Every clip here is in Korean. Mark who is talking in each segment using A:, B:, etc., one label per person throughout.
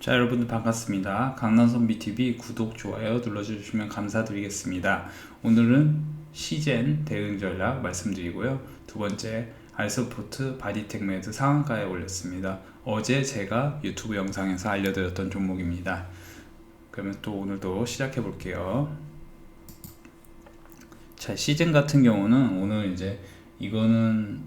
A: 자 여러분들 반갑습니다. 강남선 BTV 구독 좋아요 눌러주시면 감사드리겠습니다. 오늘은 시젠 대응 전략 말씀드리고요. 두 번째 알서포트 바디텍 매드 상한가에 올렸습니다. 어제 제가 유튜브 영상에서 알려드렸던 종목입니다. 그러면 또 오늘도 시작해 볼게요. 자 시즌 같은 경우는 오늘 이제 이거는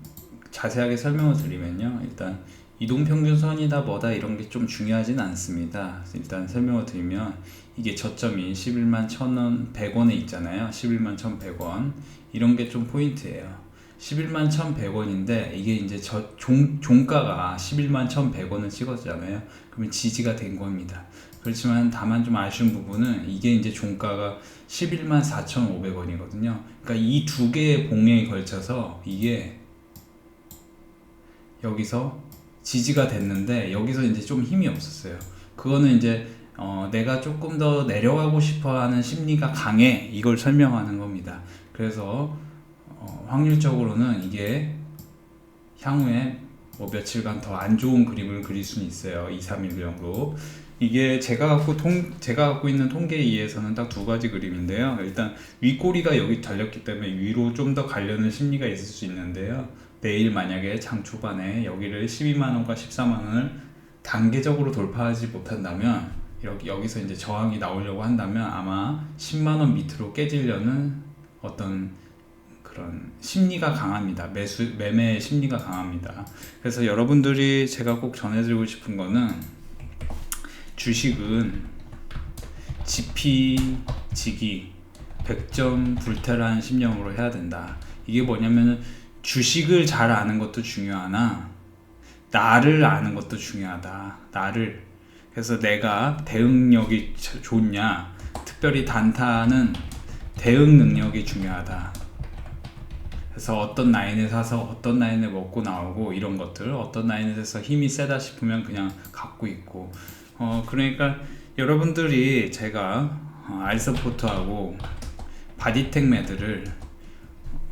A: 자세하게 설명을 드리면요. 일단 이동평균선이다 뭐다 이런 게 좀 중요하진 않습니다. 일단 설명을 드리면 이게 저점이 11만 1,000원 100원에 있잖아요. 11만 1,100원 이런 게 좀 포인트예요. 11만 1,100원인데 이게 이제 저 종, 종가가 11만 1,100원을 찍었잖아요. 그러면 지지가 된 겁니다. 그렇지만 다만 좀 아쉬운 부분은 이게 이제 종가가 11만 4,500원이거든요. 그러니까 이 두 개의 봉에 걸쳐서 이게 여기서 지지가 됐는데 여기서 이제 좀 힘이 없었어요. 그거는 이제 어, 내가 조금 더 내려가고 싶어하는 심리가 강해 이걸 설명하는 겁니다. 그래서 어, 확률적으로는 이게 향후에 뭐 며칠간 더 안 좋은 그림을 그릴 수는 있어요. 2, 3일 정도. 이게 제가 갖고 통 제가 갖고 있는 통계에 의해서는 딱 두 가지 그림인데요. 일단 윗꼬리가 여기 달렸기 때문에 위로 좀 더 가려는 심리가 있을 수 있는데요. 내일 만약에 장 초반에 여기를 12만 원과 14만 원을 단계적으로 돌파하지 못한다면 이렇게 여기서 이제 저항이 나오려고 한다면 아마 10만 원 밑으로 깨지려는 어떤 그런 심리가 강합니다. 매수 매매 심리가 강합니다. 그래서 여러분들이 제가 꼭 전해드리고 싶은 거는 주식은 지피 지기 100점 불태라는 신념으로 해야 된다. 이게 뭐냐면은 주식을 잘 아는 것도 중요하나 나를 아는 것도 중요하다. 나를 그래서 내가 대응력이 좋냐 특별히 단타는 대응 능력이 중요하다. 그래서 어떤 라인에 사서 어떤 라인에 먹고 나오고 이런 것들 어떤 라인에서 힘이 세다 싶으면 그냥 갖고 있고 어 그러니까 여러분들이 제가 어, 알서포트하고 바디텍 매드를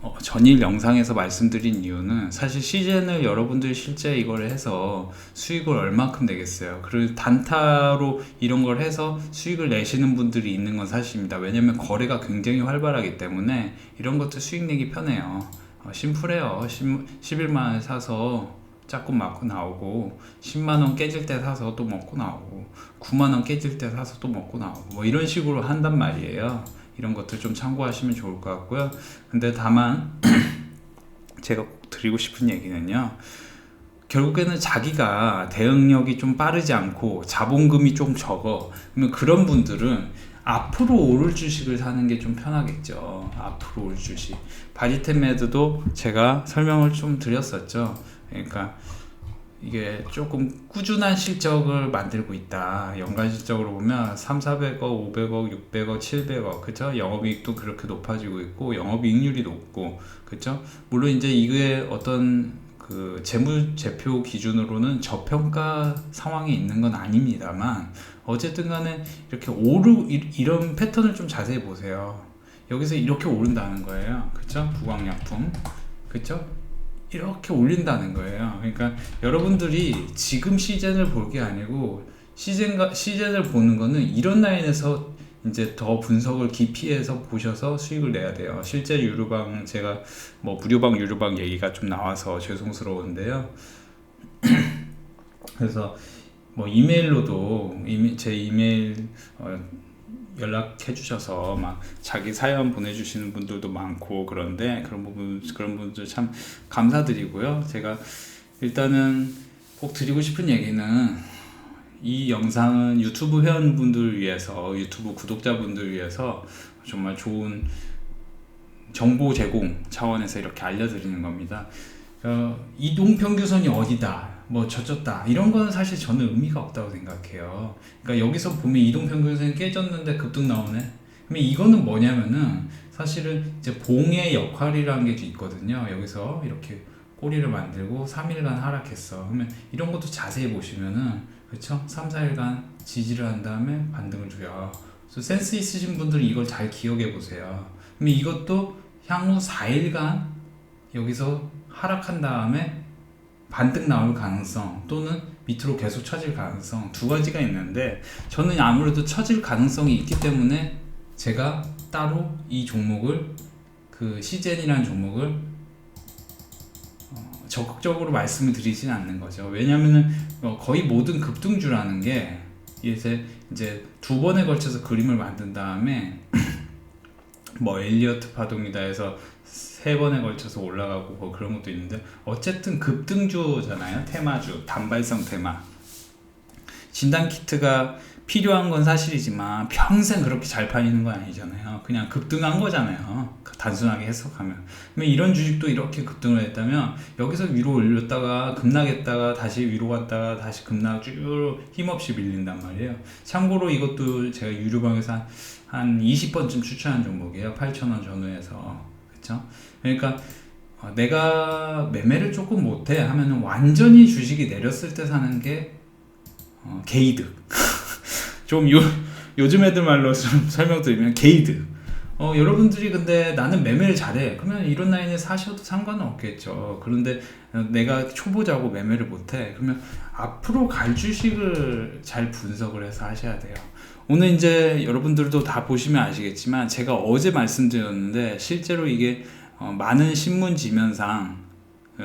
A: 어, 전일 영상에서 말씀드린 이유는 사실 시즌을 여러분들이 실제 이걸 해서 수익을 얼마큼 내겠어요. 그리고 단타로 이런 걸 해서 수익을 내시는 분들이 있는 건 사실입니다. 왜냐면 거래가 굉장히 활발하기 때문에 이런 것들 수익 내기 편해요. 어, 심플해요. 10, 11만 원 사서 짝꿍 맞고 나오고 10만 원 깨질 때 사서 또 먹고 나오고 9만 원 깨질 때 사서 또 먹고 나오고 뭐 이런 식으로 한단 말이에요. 이런 것들 좀 참고하시면 좋을 것 같고요. 근데 다만 제가 꼭 드리고 싶은 얘기는요. 결국에는 자기가 대응력이 좀 빠르지 않고 자본금이 좀 적어. 그러면 그런 분들은 앞으로 오를 주식을 사는 게 좀 편하겠죠. 앞으로 올 주식. 바디템 매드도 제가 설명을 좀 드렸었죠. 그러니까 이게 조금 꾸준한 실적을 만들고 있다. 연간 실적으로 보면 3, 400억, 500억, 600억, 700억, 그쵸? 영업이익도 그렇게 높아지고 있고, 영업이익률이 높고, 그쵸? 물론 이제 이게 어떤 그 재무제표 기준으로는 저평가 상황이 있는 건 아닙니다만, 어쨌든 간에 이렇게 오르, 이런 패턴을 좀 자세히 보세요. 여기서 이렇게 오른다는 거예요. 그쵸? 부광약품. 그쵸? 이렇게 올린다는 거예요. 그러니까 여러분들이 지금 시즌을 볼 게 아니고 시즌과 시즌을 보는 거는 이런 라인에서 이제 더 분석을 깊이 해서 보셔서 수익을 내야 돼요. 실제 유료방 제가 뭐 무료방 유료방 얘기가 좀 나와서 죄송스러운데요. 그래서 뭐 이메일로도 이메, 제 이메일 어, 연락해 주셔서 막 자기 사연 보내주시는 분들도 많고 그런데 그런 부분 그런 분들 참 감사드리고요. 제가 일단은 꼭 드리고 싶은 얘기는 이 영상은 유튜브 회원분들 위해서 유튜브 구독자분들 위해서 정말 좋은 정보 제공 차원에서 이렇게 알려드리는 겁니다. 어, 이동평균선이 어디다, 뭐 저쳤다 이런 거는 사실 저는 의미가 없다고 생각해요. 그러니까 여기서 보면 이동 평균선이 깨졌는데 급등 나오네. 그러면 이거는 뭐냐면은 사실은 이제 봉의 역할이라는 게 있거든요. 여기서 이렇게 꼬리를 만들고 3일간 하락했어. 그러면 이런 것도 자세히 보시면은 그렇죠? 3, 4일간 지지를 한 다음에 반등을 줘요. 그래서 센스 있으신 분들은 이걸 잘 기억해 보세요. 그러면 이것도 향후 4일간 여기서 하락한 다음에 반등 나올 가능성 또는 밑으로 계속 처질 가능성 두 가지가 있는데 저는 아무래도 처질 가능성이 있기 때문에 제가 따로 이 종목을 그 시젠이라는 종목을 어, 적극적으로 말씀을 드리진 않는 거죠. 왜냐하면은 어, 거의 모든 급등주라는 게 이제 두 번에 걸쳐서 그림을 만든 다음에 뭐 엘리어트 파동이다 해서 세 번에 걸쳐서 올라가고 뭐 그런 것도 있는데 어쨌든 급등주잖아요 테마주 단발성 테마 진단 키트가 필요한 건 사실이지만 평생 그렇게 잘 팔리는 건 아니잖아요. 그냥 급등한 거잖아요. 단순하게 해석하면. 이런 주식도 이렇게 급등을 했다면 여기서 위로 올렸다가 급락했다가 다시 위로 갔다가 다시 급락 쭉 힘없이 밀린단 말이에요. 참고로 이것도 제가 유료방에서 한, 한 20번쯤 추천한 종목이에요. 8,000원 전후에서. 그쵸? 그러니까 어, 내가 매매를 조금 못해 하면은 완전히 주식이 내렸을 때 사는 게 어, 게이득 좀 요, 요즘 애들 말로 좀 설명드리면 게이드. 어, 여러분들이 근데 나는 매매를 잘해. 그러면 이런 라인에 사셔도 상관은 없겠죠. 그런데 어, 내가 초보자고 매매를 못해. 그러면 앞으로 갈 주식을 잘 분석을 해서 하셔야 돼요. 오늘 이제 여러분들도 다 보시면 아시겠지만 제가 어제 말씀드렸는데 실제로 이게 어, 많은 신문 지면상 어,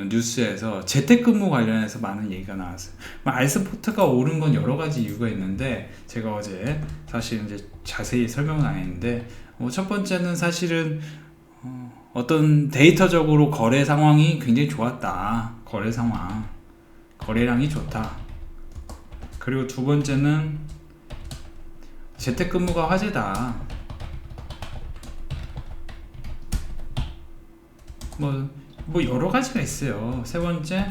A: 뉴스에서 재택근무 관련해서 많은 얘기가 나왔어요. 뭐 알스포트가 오른 건 여러 가지 이유가 있는데 제가 어제 사실 이제 자세히 설명은 안 했는데 어, 첫 번째는 사실은 어, 어떤 데이터적으로 거래 상황이 굉장히 좋았다. 거래 상황, 거래량이 좋다. 그리고 두 번째는 재택근무가 화제다. 뭐, 뭐 여러 가지가 있어요. 세 번째,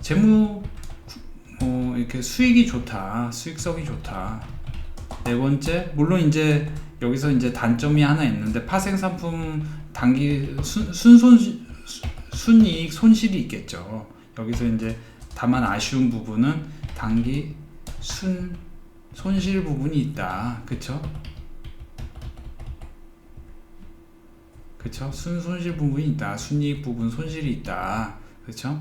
A: 재무 뭐 이렇게 수익이 좋다, 수익성이 좋다. 네 번째, 물론 이제 여기서 이제 단점이 하나 있는데 파생 상품 단기 순, 순손 순이익 손실이 있겠죠. 여기서 이제 다만 아쉬운 부분은 단기 순 손실 부분이 있다. 그쵸? 그쵸? 순 손실 부분이 있다. 순이익 부분 손실이 있다. 그쵸?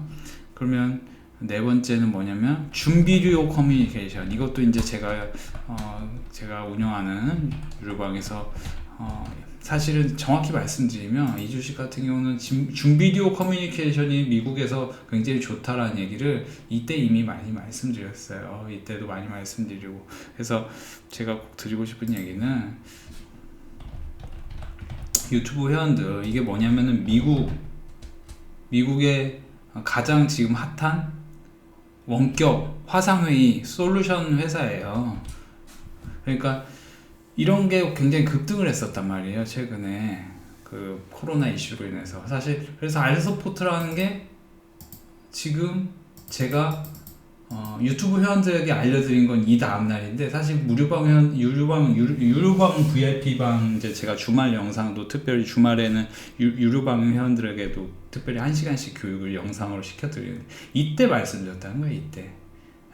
A: 그러면 네 번째는 뭐냐면 준비료 커뮤니케이션. 이것도 이제 제가 어 제가 운영하는 유료방에서 어 사실은 정확히 말씀드리면 이 주식 같은 경우는 준비디오 커뮤니케이션이 미국에서 굉장히 좋다라는 얘기를 이때 이미 많이 말씀드렸어요. 이때도 많이 말씀드리고 그래서 제가 꼭 드리고 싶은 얘기는 유튜브 회원들 이게 뭐냐면은 미국 미국의 가장 지금 핫한 원격 화상회의 솔루션 회사예요. 그러니까 이런 게 굉장히 급등을 했었단 말이에요 최근에 그 코로나 이슈로 인해서 사실 그래서 알서포트라는 게 지금 제가 어, 유튜브 회원들에게 알려드린 건 이 다음 날인데 사실 무료방 회원 유료방 유료, 방 VIP방 이제 제가 주말 영상도 특별히 주말에는 유, 료방 회원들에게도 특별히 한 시간씩 교육을 영상으로 시켜드리는데 이때 말씀드렸다는 거예요 이때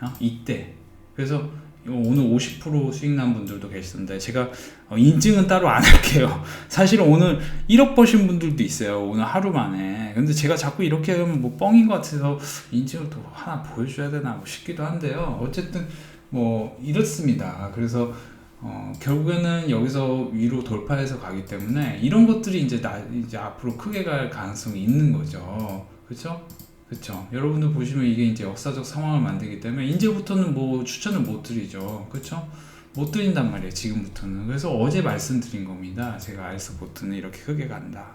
A: 어? 이때 그래서 오늘 50% 수익 난 분들도 계시던데 제가 어, 인증은 따로 안 할게요. 사실은 오늘 1억 버신 분들도 있어요. 오늘 하루 만에. 근데 제가 자꾸 이렇게 하면 뭐 뻥인 것 같아서 인증을 또 하나 보여줘야 되나 뭐 싶기도 한데요. 어쨌든 뭐 이렇습니다. 그래서 어, 결국에는 여기서 위로 돌파해서 가기 때문에 이런 것들이 이제 나 이제 앞으로 크게 갈 가능성이 있는 거죠. 그렇죠? 그렇죠. 여러분들 보시면 이게 이제 역사적 상황을 만들기 때문에 이제부터는 뭐 추천을 못 드리죠. 그렇죠? 못 드린단 말이에요. 지금부터는. 그래서 어제 말씀드린 겁니다. 제가 알스 보트는 이렇게 크게 간다.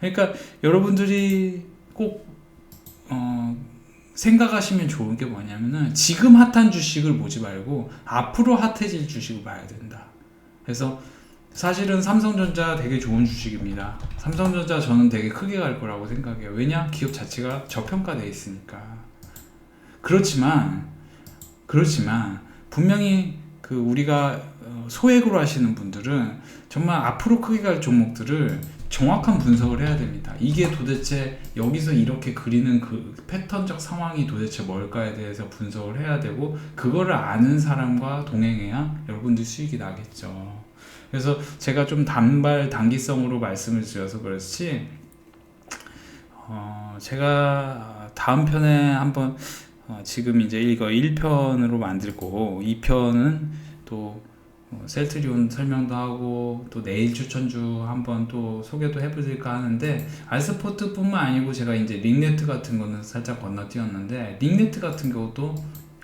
A: 그러니까 여러분들이 꼭 어, 생각하시면 좋은 게 뭐냐면은 지금 핫한 주식을 보지 말고 앞으로 핫해질 주식을 봐야 된다. 그래서 사실은 삼성전자 되게 좋은 주식입니다. 삼성전자 저는 되게 크게 갈 거라고 생각해요. 왜냐? 기업 자체가 저평가되어 있으니까. 그렇지만, 그렇지만, 분명히 그 우리가 어, 소액으로 하시는 분들은 정말 앞으로 크게 갈 종목들을 정확한 분석을 해야 됩니다. 이게 도대체 여기서 이렇게 그리는 그 패턴적 상황이 도대체 뭘까에 대해서 분석을 해야 되고, 그거를 아는 사람과 동행해야 여러분들 수익이 나겠죠. 그래서 제가 좀 단발 단기성으로 말씀을 드려서 그렇지 어, 제가 다음 편에 한번 어, 지금 이제 이거 1편으로 만들고 2편은 또 어, 셀트리온 설명도 하고 또 내일 추천주 한번 또 소개도 해볼까 하는데 알스포트뿐만 아니고 제가 이제 링네트 같은 거는 살짝 건너뛰었는데 링네트 같은 경우도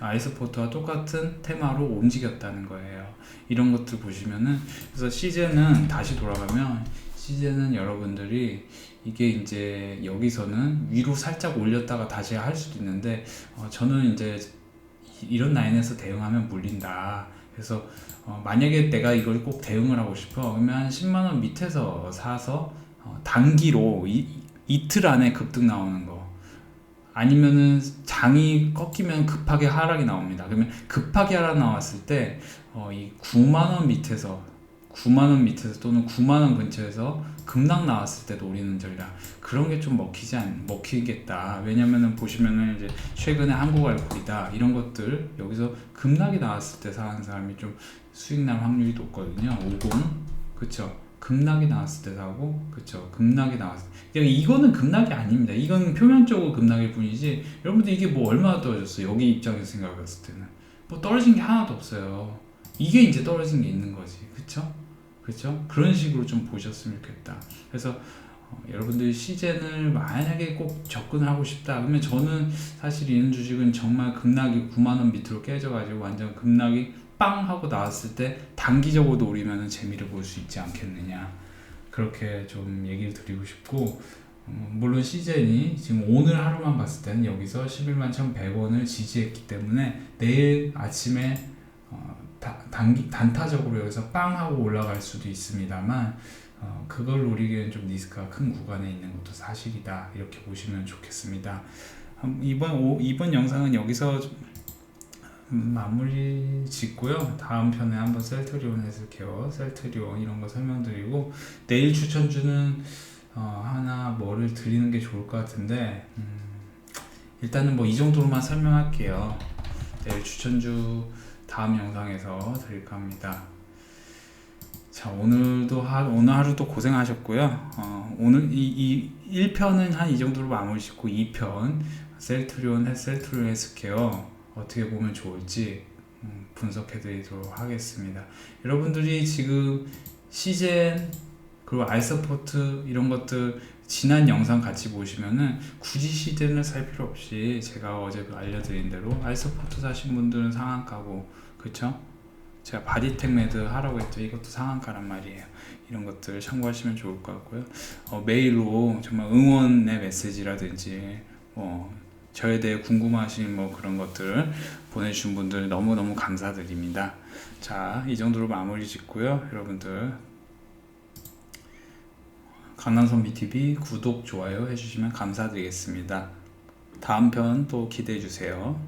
A: 아이스포트와 똑같은 테마로 움직였다는 거예요. 이런 것들 보시면은 그래서 시즌은 다시 돌아가면 시즌은 여러분들이 이게 이제 여기서는 위로 살짝 올렸다가 다시 할 수도 있는데 어, 저는 이제 이- 이런 라인에서 대응하면 물린다. 그래서 어, 만약에 내가 이걸 꼭 대응을 하고 싶어 그러면 한 10만 원 밑에서 사서 어, 단기로 이, 이틀 안에 급등 나오는 거 아니면은 장이 꺾이면 급하게 하락이 나옵니다. 그러면 급하게 하락 나왔을 때 어, 이 9만 원 밑에서 9만 원 밑에서 또는 9만 원 근처에서 급락 나왔을 때 노리는 전략 그런 게 좀 먹히지 않 먹히겠다. 왜냐면은 보시면은 이제 최근에 한국 알코올이다 이런 것들 여기서 급락이 나왔을 때 사는 사람이 좀 수익 날 확률이 높거든요. 50 그쵸? 급락이 나왔을 때 사고 그쵸? 급락이 나왔을 때 그러니까 이거는 급락이 아닙니다. 이건 표면적으로 급락일 뿐이지 여러분들 이게 뭐 얼마나 떨어졌어요? 여기 입장에서 생각했을 때는 뭐 떨어진 게 하나도 없어요. 이게 이제 떨어진 게 있는 거지. 그쵸? 그렇죠? 그런 식으로 좀 보셨으면 좋겠다. 그래서 어, 여러분들이 시젠을 만약에 꼭 접근하고 싶다 그러면 저는 사실 이런 주식은 정말 급락이 9만 원 밑으로 깨져가지고 완전 급락이 빵 하고 나왔을 때 단기적으로 노리면 재미를 볼 수 있지 않겠느냐 그렇게 좀 얘기를 드리고 싶고 어, 물론 시젠이 지금 오늘 하루만 봤을 때는 여기서 11만 1,100원을 지지했기 때문에 내일 아침에 단기 단타적으로 여기서 빵 하고 올라갈 수도 있습니다만 어, 그걸 노리기에는 좀 리스크가 큰 구간에 있는 것도 사실이다 이렇게 보시면 좋겠습니다. 음, 이번 오, 이번 영상은 여기서 좀, 음, 마무리 짓고요. 다음 편에 한번 셀트리온 해줄게요. 셀트리온 이런 거 설명드리고 내일 추천주는 어, 하나 뭐를 드리는 게 좋을 것 같은데 음, 일단은 뭐 이 정도로만 설명할게요. 내일 추천주 다음 영상에서 드릴까 합니다. 자 오늘도 하, 오늘 하루도 고생하셨고요. 어, 오늘 이, 이 1편은 한 이 정도로 마무리 짓고 2편 셀트리온 헬셀트리온 헬스케어 어떻게 보면 좋을지 음, 분석해 드리도록 하겠습니다. 여러분들이 지금 시젠 그리고 알서포트 이런 것들 지난 영상 같이 보시면은 굳이 시즌을 살 필요 없이 제가 어제 알려드린 대로 알서포트 사신 분들은 상한가고 그쵸? 제가 바디텍 매드 하라고 했죠. 이것도 상한가란 말이에요. 이런 것들 참고하시면 좋을 것 같고요. 어, 메일로 정말 응원의 메시지라든지 뭐 저에 대해 궁금하신 뭐 그런 것들 보내주신 분들 너무너무 감사드립니다. 자 이 정도로 마무리 짓고요. 여러분들 강남선비 TV 구독 좋아요 해주시면 감사드리겠습니다. 다음 편 또 기대해 주세요.